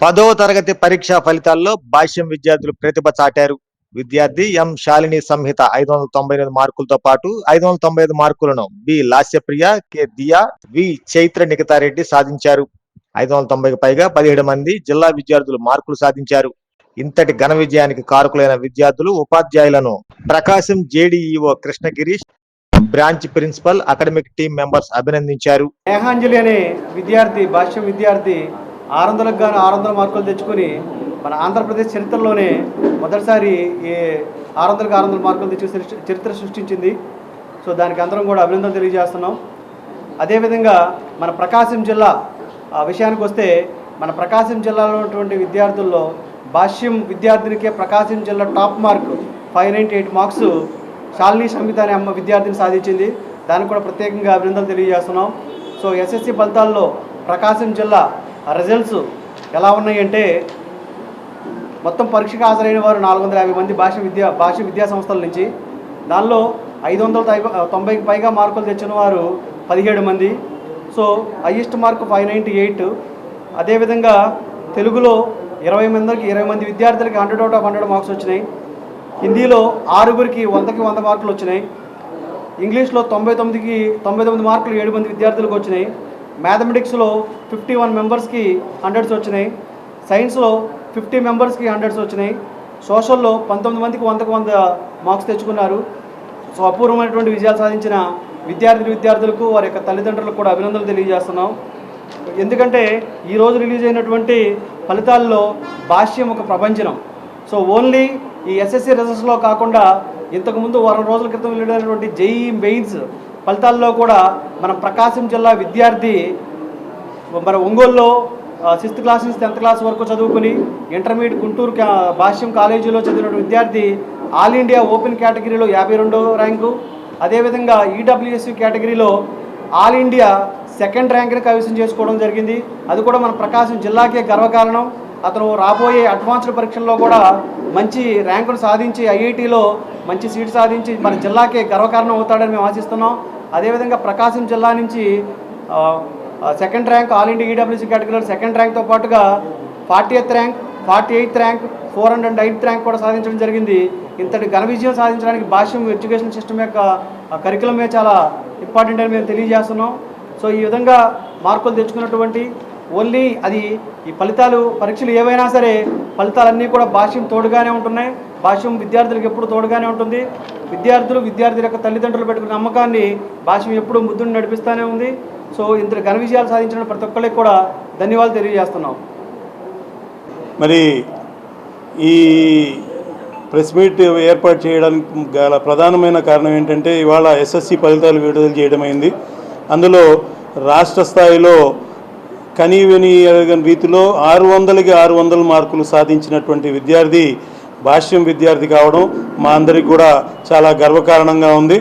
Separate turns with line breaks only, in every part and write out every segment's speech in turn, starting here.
పదవ తరగతి పరీక్షా ఫలితాల్లో భాష్యం విద్యార్థులు ప్రతిభ చాటారు. విద్యార్థి ఎం శాలిని సంహిత ఐదు వందల తొంభై ఎనిమిది మార్కులతో పాటు ఐదు వందల తొంభై ఐదు మార్కులను B Lasyapriya K Diya V Chaitra Nikhitha Reddy సాధించారు. ఐదు వందల తొంభైకి పైగా పదిహేడు మంది జిల్లా విద్యార్థులు మార్కులు సాధించారు. ఇంతటి ఘన విజయానికి కారకులైన విద్యార్థులు ఉపాధ్యాయులను Prakasam JDEO Krishnagirish branch principal academic team members అభినందించారు.
నేహాంజలి అనే విద్యార్థి భాష్యం విద్యార్థి ఆరు వందలకు గాను ఆరు వందల మార్కులు తెచ్చుకొని మన ఆంధ్రప్రదేశ్ చరిత్రలోనే మొదటిసారి ఈ ఆరు వందలకు ఆరు వందల మార్కులు తెచ్చి చరిత్ర సృష్టించింది. సో దానికి అందరం కూడా అభినందనలు తెలియజేస్తున్నాం. అదేవిధంగా మన ప్రకాశం జిల్లా ఆ విషయానికి వస్తే మన ప్రకాశం జిల్లాలో ఉన్నటువంటి విద్యార్థుల్లో భాష్యం విద్యార్థినికే ప్రకాశం జిల్లా top mark five ninety eight marks Shalini Samhitha అనే అమ్మ విద్యార్థిని సాధించింది. దానికి కూడా ప్రత్యేకంగా అభినందనలు తెలియజేస్తున్నాం. సో ఎస్ఎస్సి ఫలితాల్లో ప్రకాశం జిల్లా రిజల్ట్స్ ఎలా ఉన్నాయంటే మొత్తం పరీక్షకు హాజరైన వారు నాలుగు వందల యాభై మంది భాష విద్యా భాష విద్యా సంస్థల నుంచి. దానిలో ఐదు వందల తొంభైకి పైగా మార్కులు తెచ్చిన వారు పదిహేడు మంది. So highest mark five ninety eight అదేవిధంగా తెలుగులో ఇరవై మందికి ఇరవై మంది విద్యార్థులకి hundred out of hundred marks వచ్చినాయి. హిందీలో ఆరుగురికి వందకి వంద మార్కులు వచ్చినాయి. ఇంగ్లీష్లో తొంభై తొమ్మిదికి తొంభై తొమ్మిది మార్కులు ఏడు మంది విద్యార్థులకు వచ్చినాయి. మ్యాథమెటిక్స్లో ఫిఫ్టీ వన్ మెంబర్స్కి హండ్రెడ్స్ వచ్చినాయి. సైన్స్లో ఫిఫ్టీ మెంబర్స్కి హండ్రెడ్స్ వచ్చినాయి. సోషల్లో పంతొమ్మిది మందికి వందకు వంద మార్క్స్ తెచ్చుకున్నారు. సో అపూర్వమైనటువంటి విజయాలు సాధించిన విద్యార్థి విద్యార్థులకు వారి యొక్క తల్లిదండ్రులకు కూడా అభినందనలు తెలియజేస్తున్నాం. ఎందుకంటే ఈ రోజు రిలీజ్ అయినటువంటి ఫలితాల్లో భాష్యం ఒక ప్రపంచనం సో ఓన్లీ ఈ ఎస్ఎస్సి రిజల్ట్స్లో కాకుండా ఇంతకుముందు వారం రోజుల క్రితం వెళ్ళినటువంటి జేఈ మెయిన్స్ ఫలితాల్లో కూడా మనం ప్రకాశం జిల్లా విద్యార్థి మన ఒంగోలులో సిక్స్త్ క్లాస్ నుంచి టెన్త్ క్లాస్ వరకు చదువుకుని ఇంటర్మీడియట్ గుంటూరు భాష్యం కాలేజీలో చదివిన విద్యార్థి ఆల్ ఇండియా ఓపెన్ కేటగిరీలో యాభై రెండో ర్యాంకు. అదేవిధంగా ఈడబ్ల్యూఎస్సి కేటగిరీలో ఆల్ ఇండియా సెకండ్ ర్యాంక్ని కైవసం చేసుకోవడం జరిగింది. అది కూడా మన ప్రకాశం జిల్లాకే గర్వకారణం. అతను రాబోయే అడ్వాన్స్డ్ పరీక్షల్లో కూడా మంచి ర్యాంకును సాధించి ఐఐటిలో మంచి సీట్ సాధించి మన జిల్లాకే గర్వకారణం అవుతాడని మేము ఆశిస్తున్నాం. అదేవిధంగా ప్రకాశం జిల్లా నుంచి second rank all India EWC కేటగిరీలో సెకండ్ ర్యాంక్తో పాటుగా forty eighth rank forty eighth rank four hundred eighth rank కూడా సాధించడం జరిగింది. ఇంతటి ఘన విజయం సాధించడానికి భాష్యం ఎడ్యుకేషన్ సిస్టమ్ యొక్క కరికులమే చాలా ఇంపార్టెంట్ అని మేము తెలియజేస్తున్నాం. సో ఈ విధంగా మార్కులు తెచ్చుకున్నటువంటి ఓన్లీ అది ఈ ఫలితాలు పరీక్షలు ఏవైనా సరే ఫలితాలన్నీ కూడా భాష్యం తోడుగానే ఉంటున్నాయి. భాష్యం విద్యార్థులకు ఎప్పుడు తోడుగానే ఉంటుంది. విద్యార్థులు విద్యార్థుల యొక్క తల్లిదండ్రులు పెట్టుకున్న నమ్మకాన్ని భాష్యం ఎప్పుడు ముద్దును నడిపిస్తూనే ఉంది. సో ఇంత ఘన విజయాలు సాధించిన ప్రతి ఒక్కరికి కూడా ధన్యవాదాలు తెలియజేస్తున్నాం.
మరి ఈ ప్రెస్ మీట్ ఏర్పాటు చేయడానికి గల ప్రధానమైన కారణం ఏంటంటే ఇవాళ ఎస్ఎస్సి ఫలితాలు విడుదల చేయడమైంది. అందులో రాష్ట్ర స్థాయిలో కనీవిని రీతిలో ఆరు వందలకి ఆరు వందల మార్కులు సాధించినటువంటి విద్యార్థి భాష్యం విద్యార్థి కావడం మా అందరికి కూడా చాలా గర్వకారణంగా ఉంది.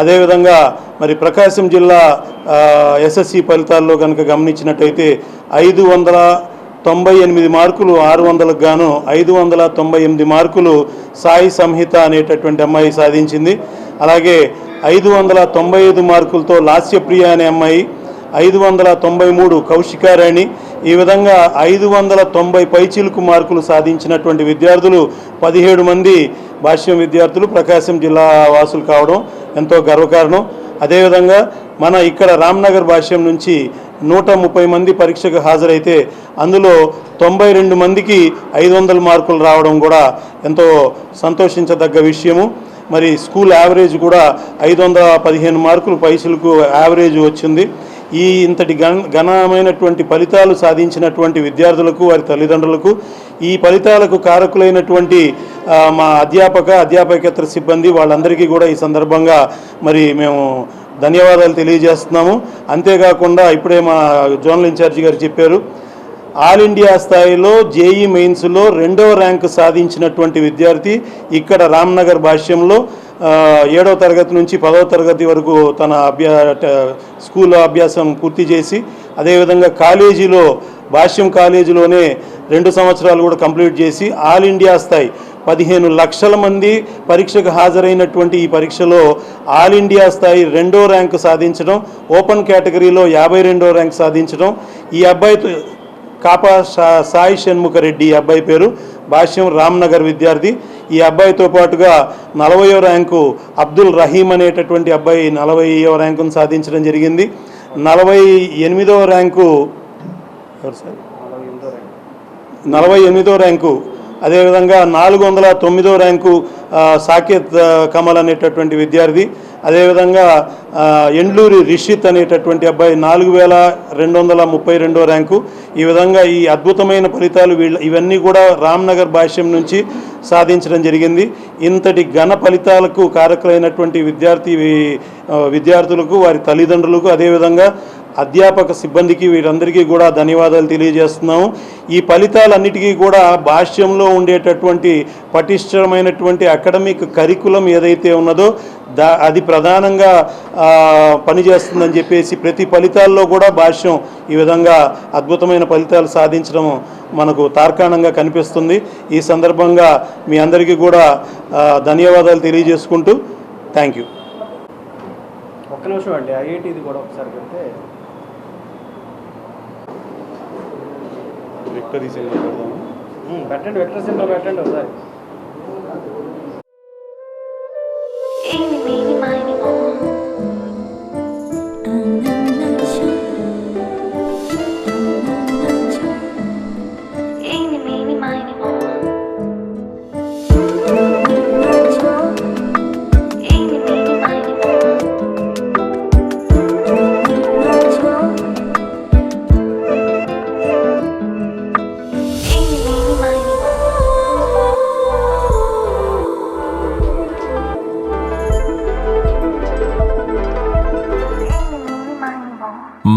అదేవిధంగా మరి ప్రకాశం జిల్లా ఎస్ఎస్సి ఫలితాల్లో కనుక గమనించినట్టయితే ఐదు వందల తొంభై ఎనిమిది మార్కులు ఆరు వందలకు గాను ఐదు వందల తొంభై ఎనిమిది మార్కులు సాయి సంహిత అనేటటువంటి అమ్మాయి సాధించింది. అలాగే ఐదు వందల తొంభై ఐదు మార్కులతో లాస్యప్రియ అనే అమ్మాయి ఐదు వందల తొంభై మూడు కౌశికారాణి ఈ విధంగా ఐదు వందల తొంభై పైచిలుకు మార్కులు సాధించినటువంటి విద్యార్థులు పదిహేడు మంది భాష్యం విద్యార్థులు ప్రకాశం జిల్లా వాసులు కావడం ఎంతో గర్వకారణం. అదేవిధంగా మన ఇక్కడ రామ్నగర్ భాష్యం నుంచి నూట ముప్పై మంది పరీక్షకు హాజరైతే అందులో తొంభై రెండు మందికి ఐదు వందల మార్కులు రావడం కూడా ఎంతో సంతోషించదగ్గ విషయము. మరి స్కూల్ యావరేజ్ కూడా ఐదు వందల పదిహేను మార్కులు పైసలకు యావరేజ్ వచ్చింది. ఈ ఇంతటి ఘన ఘనమైనటువంటి ఫలితాలు సాధించినటువంటి విద్యార్థులకు వారి తల్లిదండ్రులకు ఈ ఫలితాలకు కారకులైనటువంటి మా అధ్యాపక అధ్యాపకేతర సిబ్బంది వాళ్ళందరికీ కూడా ఈ సందర్భంగా మరి మేము ధన్యవాదాలు తెలియజేస్తున్నాము. అంతేకాకుండా ఇప్పుడే మా జోనల్ ఇన్ఛార్జి గారు చెప్పారు ఆల్ ఇండియా స్థాయిలో జేఈ మెయిన్స్లో రెండవ ర్యాంకు సాధించినటువంటి విద్యార్థి ఇక్కడ రామ్నగర్ భాష్యంలో ఏడవ తరగతి నుంచి పదవ తరగతి వరకు తన అభ్యా స్కూల్ అభ్యాసం పూర్తి చేసి అదేవిధంగా కాలేజీలో భాష్యం కాలేజీలోనే రెండు సంవత్సరాలు కూడా కంప్లీట్ చేసి ఆల్ ఇండియా స్థాయి పదిహేను లక్షల మంది పరీక్షకు హాజరైనటువంటి ఈ పరీక్షలో ఆల్ ఇండియా స్థాయి రెండో ర్యాంకు సాధించడం ఓపెన్ కేటగిరీలో యాభై రెండో ర్యాంక్ సాధించడం ఈ అబ్బాయి కాపా సా- సాయి షణ్ముఖరెడ్డి ఈ అబ్బాయి పేరు. భాష్యం రామ్నగర్ విద్యార్థి. ఈ అబ్బాయితో పాటుగా నలభయో ర్యాంకు అబ్దుల్ రహీం అనేటటువంటి అబ్బాయి నలభైవ ర్యాంకును సాధించడం జరిగింది. నలభై ఎనిమిదవ ర్యాంకు నలభై ఎనిమిదో ర్యాంకు. అదేవిధంగా నాలుగు వందల తొమ్మిదో ర్యాంకు సాకేత్ కమల్ అనేటటువంటి విద్యార్థి. అదేవిధంగా ఎండ్లూరి రిషిత్ అనేటటువంటి అబ్బాయి నాలుగు వేల రెండు వందల ముప్పై రెండో ర్యాంకు. ఈ విధంగా ఈ అద్భుతమైన ఫలితాలు వీళ్ళ ఇవన్నీ కూడా రామ్నగర్ భాష్యం నుంచి సాధించడం జరిగింది. ఇంతటి ఘన ఫలితాలకు కారకులైనటువంటి విద్యార్థి విద్యార్థులకు వారి తల్లిదండ్రులకు అదేవిధంగా అధ్యాపక సిబ్బందికి వీరందరికీ కూడా ధన్యవాదాలు తెలియజేస్తున్నాము. ఈ ఫలితాలన్నిటికీ కూడా భాష్యంలో ఉండేటటువంటి పటిష్టమైనటువంటి అకాడమిక్ కరికులం ఏదైతే ఉన్నదో దా అది ప్రధానంగా పనిచేస్తుందని చెప్పేసి ప్రతి ఫలితాల్లో కూడా భాష్యం ఈ విధంగా అద్భుతమైన ఫలితాలు సాధించడం మనకు తార్కాణంగా కనిపిస్తుంది. ఈ సందర్భంగా మీ అందరికీ కూడా ధన్యవాదాలు తెలియజేసుకుంటూ థ్యాంక్ యూ.
ఒక్క నిమిషం అండి ఐఐటిది కూడా ఒకసారి పెడితే ఉమ్, పెట్టండి వెక్టర్ సెంటర్ పెట్టండి ఒకసారి.